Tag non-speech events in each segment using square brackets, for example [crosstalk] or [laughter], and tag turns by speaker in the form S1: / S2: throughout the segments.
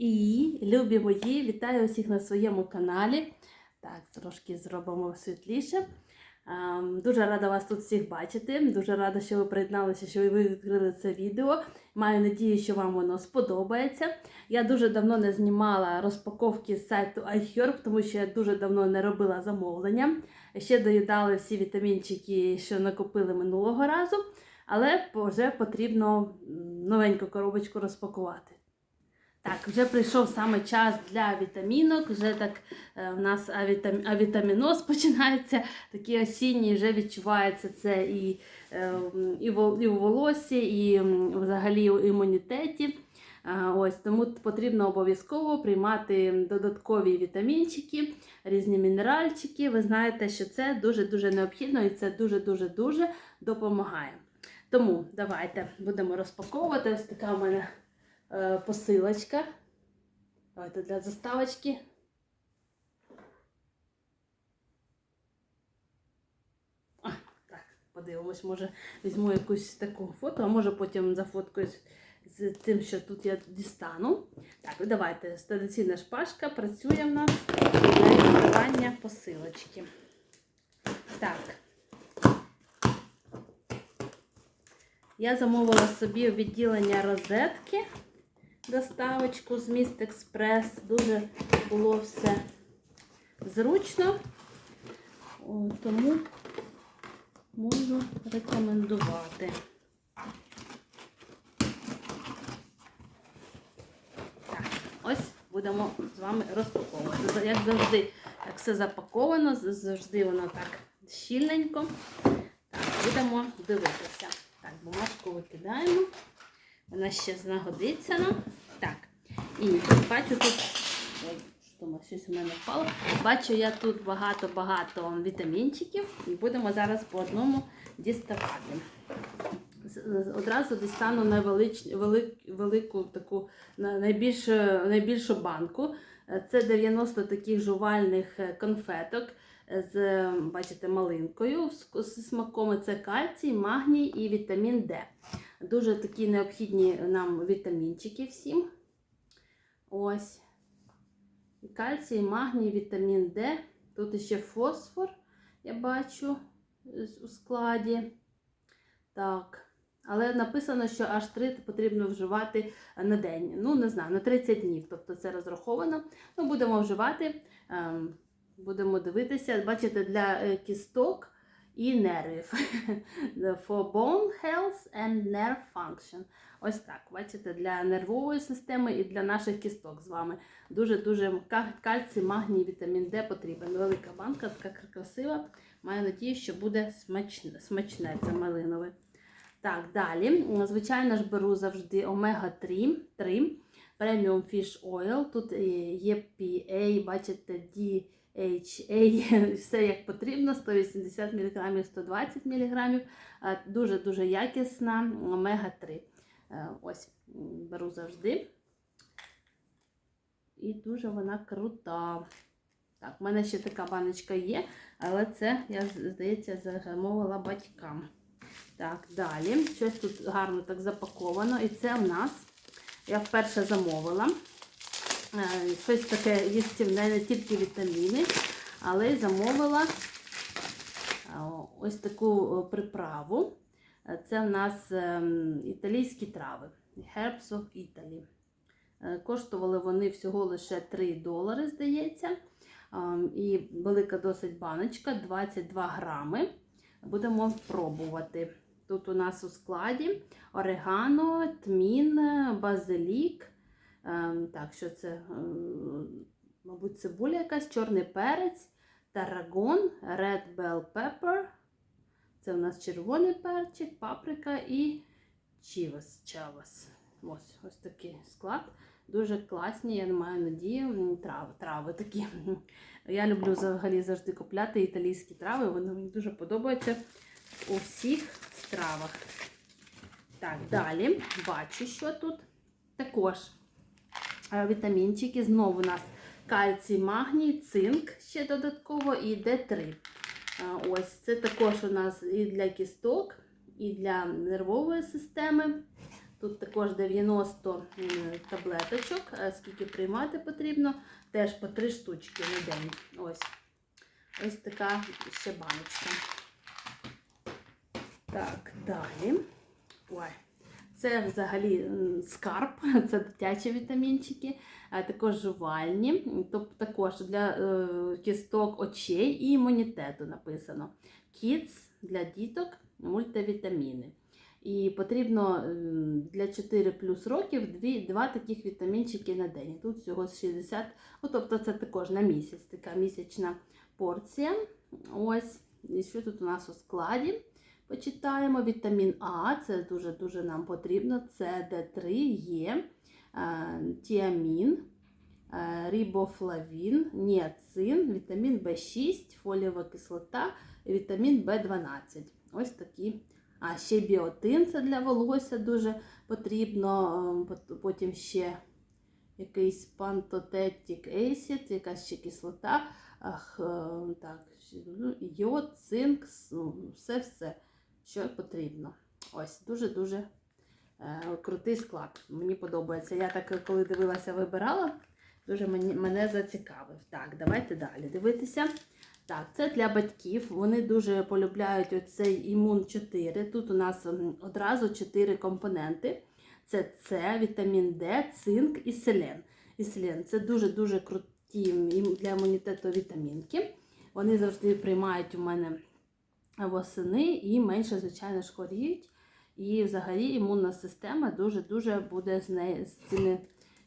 S1: І, любі мої, вітаю усіх на своєму каналі. Так, трошки зробимо світліше. Ем, Дуже рада вас тут всіх бачити. Дуже рада, що ви приєдналися, що ви відкрили це відео. Маю надію, що вам воно сподобається. Я дуже давно не знімала розпаковки з сайту iHerb, тому що я дуже давно не робила замовлення. Ще доїдали всі вітамінчики, що накопили минулого разу, але вже потрібно новеньку коробочку розпакувати. Так, вже прийшов саме час для вітамінок. Вже так е, в нас авітам... авітаміноз [laughs] починається. Такий осінній, вже відчувається це і, е, і, в... і у волосі, і взагалі у імунітеті. Ось тому потрібно обов'язково приймати додаткові вітамінчики, різні мінеральчики. Ви знаєте, що це дуже-дуже необхідно і це дуже-дуже-дуже допомагає. Тому давайте будемо розпаковувати. Ось така у мене е, посилочка. Давайте для заставочки. А, так, подивимось, може візьму якусь таку фото, а може потім зафоткаюсь з тим, що тут я дістану. Так, давайте традиційна шпажка працює в нас для відкривання посилочки. Так. Я замовила собі відділення розетки доставочку з Міст Експрес. Дуже було все зручно, тому можу рекомендувати. Так, ось будемо з вами розпаковувати. Як завжди, як все запаковано, завжди воно так щільненько. Так, будемо дивитися. Так, бумажку викидаємо. Вона ще знагодиться нам. Так. І бачу тут. Щось у мене впало. Бачу я тут багато-багато вітамінчиків. І будемо зараз по одному діставати. Одразу дістану найвелич, велик, велику таку на- найбільшу, банку. Це 90 таких жувальних конфеток з, бачите, малинкою з смаком. Це кальцій, магній і вітамін Д. Дуже такі необхідні нам вітамінчики всім. Ось. І Кальцій, магній, вітамін Д. Тут ще фосфор, я бачу у складі. Так. Але написано, що аж 3 потрібно вживати на день. Ну, не знаю, на 30 днів. Тобто це розраховано. Ми будемо вживати, ем, будемо дивитися. Бачите, для е, кісток і нервів. [laughs] For bone health and nerve function. Ось так. Бачите, для нервової системи і для наших кісток з вами. Дуже-дуже ка- кальцій, магній, вітамін Д потрібен. Велика банка, така красива. Маю надію, що буде смачне, смачне це малинове. Так, далі. Звичайно ж, беру завжди омега-3 3, Premium Fish Oil. Тут е, є PA, бачите, DHA, все як потрібно, 180 мг, 120 мг. Дуже-дуже якісна омега-3. Е, Ось, беру завжди. І дуже вона крута. Так, в мене ще така баночка є, але це, я, здається, замовила батькам. Так, далі. Щось тут гарно так запаковано. І це в нас, я вперше замовила. Е, Щось таке їстівне, не тільки вітаміни, але й замовила е, ось таку е, приправу. Це в нас ем, італійські трави. Herbs of Italy. Коштували вони всього лише 3 долари, здається. Ем, І велика досить баночка, 22 грами. Будемо пробувати. Тут у нас у складі орегано, тмін, базилік. Ем, Так, що це, Ем, мабуть, цибуля якась, чорний перець, тарагон, red bell pepper. Це у нас червоний перчик, паприка і чівас. чавас. Ось, ось такий склад. Дуже класні, я не маю надію, м, трави, трави такі. [laughs] Я люблю взагалі завжди купляти італійські трави, вони мені дуже подобаються у всіх стравах. Так, далі бачу, що тут також е, вітамінчики. Знову у нас кальцій, магній, цинк ще додатково і Д3. Е, Ось це також у нас і для кісток, і для нервової системи. Тут також 90 таблеточок, е, скільки приймати потрібно, теж по 3 штучки на день. Ось. Ось така ще баночка. Так, далі. Ой. Це взагалі скарб, [laughs] це дитячі вітамінчики, а також жувальні, тобто також для е, кісток очей і імунітету написано. Kids для діток мультивітаміни. І потрібно для 4 плюс років дві, два таких вітамінчики на день. Тут всього 60, ну, тобто це також на місяць, така місячна порція. Ось, і що тут у нас у складі? Почитаємо вітамін А, це дуже-дуже нам потрібно. Це Д3 є, е, тіамін, е, рибофлавін, ніацин, вітамін В6, фолієва кислота, вітамін В12. Ось такі. А ще біотин це для волосся дуже потрібно. е, Потім ще якийсь пантотетік acid, якась ще кислота. Ах, е, так, ну, йод, цинк, все-все, що потрібно. Ось, дуже-дуже е, крутий склад. Мені подобається. Я так, коли дивилася, вибирала, дуже мені, мене зацікавив. Так, давайте далі дивитися. Так, це для батьків. Вони дуже полюбляють оцей імун 4. Тут у нас одразу 4 компоненти. Це С, вітамін Д, цинк і селен. І селен це дуже-дуже круті для імунітету вітамінки. Вони завжди приймають у мене восени і менше, звичайно, ж хворіють. І взагалі імунна система дуже-дуже буде з, нею, з цими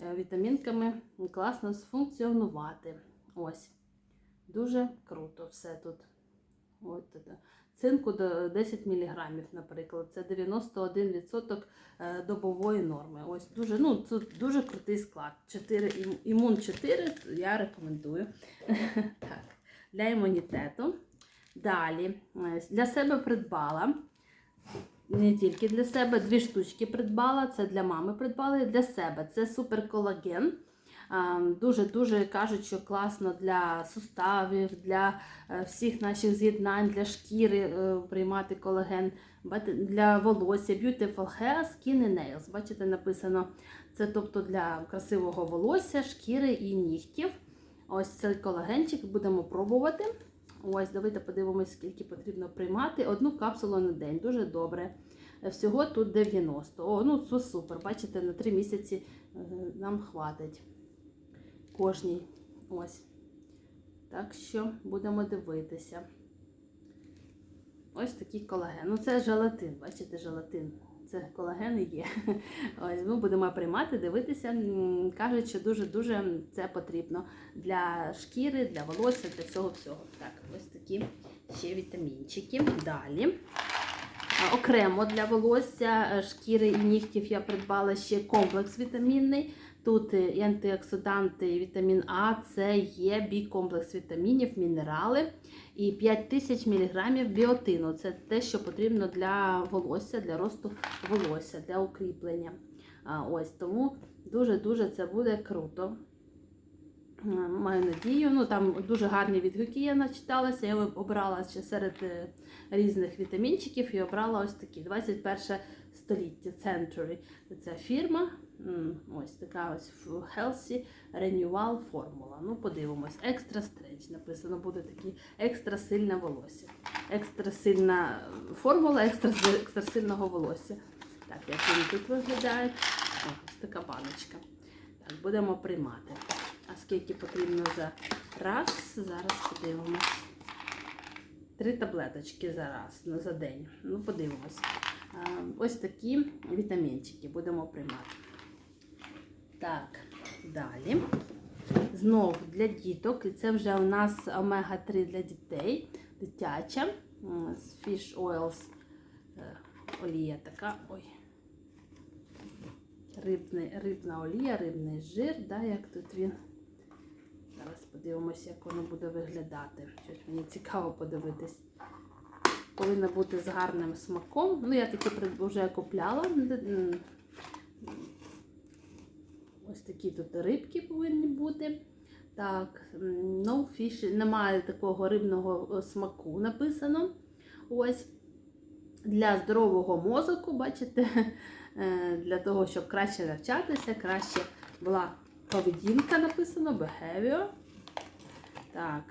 S1: е, вітамінками класно сфункціонувати. Ось. Дуже круто все тут. От. Цинку до 10 мг, наприклад, це 91% е, добової норми. Ось дуже, ну, тут дуже крутий склад. 4, імун 4 я рекомендую. [laughs] так, для імунітету. Далі для себе придбала. Не тільки для себе, дві штучки придбала. Це для мами придбала і для себе. Це суперколаген. Дуже-дуже кажуть, що класно для суставів, для е, всіх наших з'єднань, для шкіри е, приймати колаген, для волосся, Beautiful Hair, Skin and Nails. Бачите, написано це тобто для красивого волосся, шкіри і нігтів. Ось цей колагенчик будемо пробувати. Ось, давайте подивимось, скільки потрібно приймати. Одну капсулу на день, дуже добре. Е, Всього тут 90. О, ну це супер. Бачите, на 3 місяці е, нам хватить кожній. Ось. Так що будемо дивитися. Ось такий колаген. Ну, це желатин, бачите, желатин. Це колаген є. [laughs] Ось ми будемо приймати, дивитися. Кажуть, що дуже-дуже це потрібно для шкіри, для волосся, для всього всього. Так, ось такі ще вітамінчики. Далі. Окремо для волосся, е, шкіри і нігтів я придбала ще комплекс вітамінний. Тут е, і антиоксиданти, і вітамін А, С, Є, бі-комплекс вітамінів, мінерали і 5000 мг біотину. Це те, що потрібно для волосся, для росту волосся, для укріплення. Ось тому дуже-дуже це буде круто. Маю надію. Ну там дуже гарні відгуки я начиталася. Я обрала ще серед е, різних вітамінчиків і обрала ось такі 21 століття Century. Це фірма. Ось така ось Healthy Renewal формула. Ну, подивимось. Екстра стренч. Написано буде такі екстра сильне волосся. Екстра сильна формула екстра, екстра сильного волосся. Так, як вони тут виглядають. Ось така баночка. Так, будемо приймати. А скільки потрібно за раз? Зараз подивимось. Три таблеточки за раз, ну, за день. Ну, подивимось. Ось такі вітамінчики будемо приймати. Так, далі. Знов для діток. І це вже у нас омега-3 для дітей. Дитяча. З Fish Oils. е, Олія така. Ой. Рибний, рибна олія, рибний жир. Да, як тут він. Зараз подивимося, як воно буде виглядати. Щось мені цікаво подивитись. Повинна бути з гарним смаком. Ну, я такі вже купляла. Ось такі тут рибки повинні бути. Так, no fish, немає такого рибного е, смаку написано. Ось. Для здорового мозку, бачите, [laughs] е, для того, щоб краще навчатися, краще була поведінка написано, behavior. Так.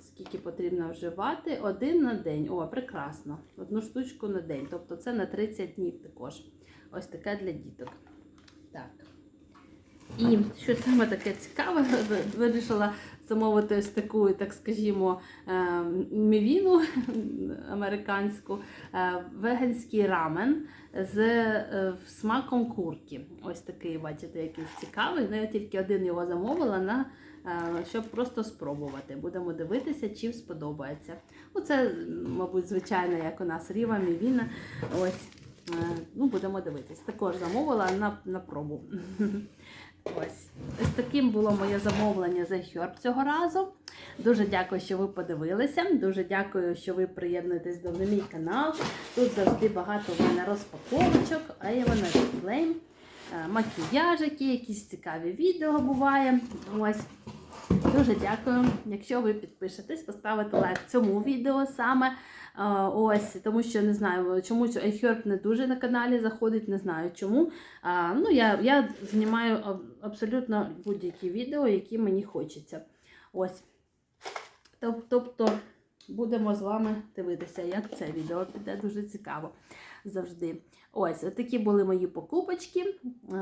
S1: Скільки потрібно вживати? Один на день. О, прекрасно. Одну штучку на день. Тобто це на 30 днів також. Ось таке для діток. Так. І що саме таке цікаве, [laughs] вирішила замовити ось таку, так скажімо, е, мівіну [laughs] американську, е, веганський рамен з е, смаком курки. Ось такий, бачите, якийсь цікавий. Ну, я тільки один його замовила на. Щоб просто спробувати. Будемо дивитися, чи сподобається. Оце, мабуть, звичайно, як у нас ріва, мівіна. Ось, ну, будемо дивитись. Також замовила на, на пробу. [laughs] Ось. Ось таким було моє замовлення за Herb цього разу. Дуже дякую, що ви подивилися. Дуже дякую, що ви приєднуєтесь до мій канал. Тут завжди багато в мене розпаковочок, Avon, Flame, е, макіяжики, якісь цікаві відео буває. Ось. Дуже дякую. Якщо ви підпишетесь, поставите лайк цьому відео саме. Ось, тому що не знаю, чому iHerb не дуже на каналі заходить, не знаю чому. А, ну, я, я знімаю абсолютно будь-які відео, які мені хочеться. Ось. Тобто будемо з вами дивитися, як це відео піде дуже цікаво завжди. Ось, такі були мої покупочки.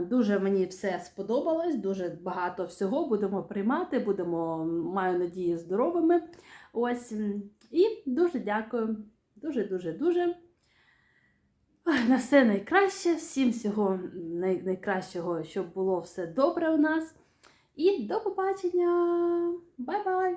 S1: Дуже мені все сподобалось, дуже багато всього будемо приймати, будемо, маю надію, здоровими. Ось. І дуже дякую. Дуже-дуже дуже. На все найкраще, всім всього най- найкращого, щоб було все добре у нас. І до побачення! Бай-бай!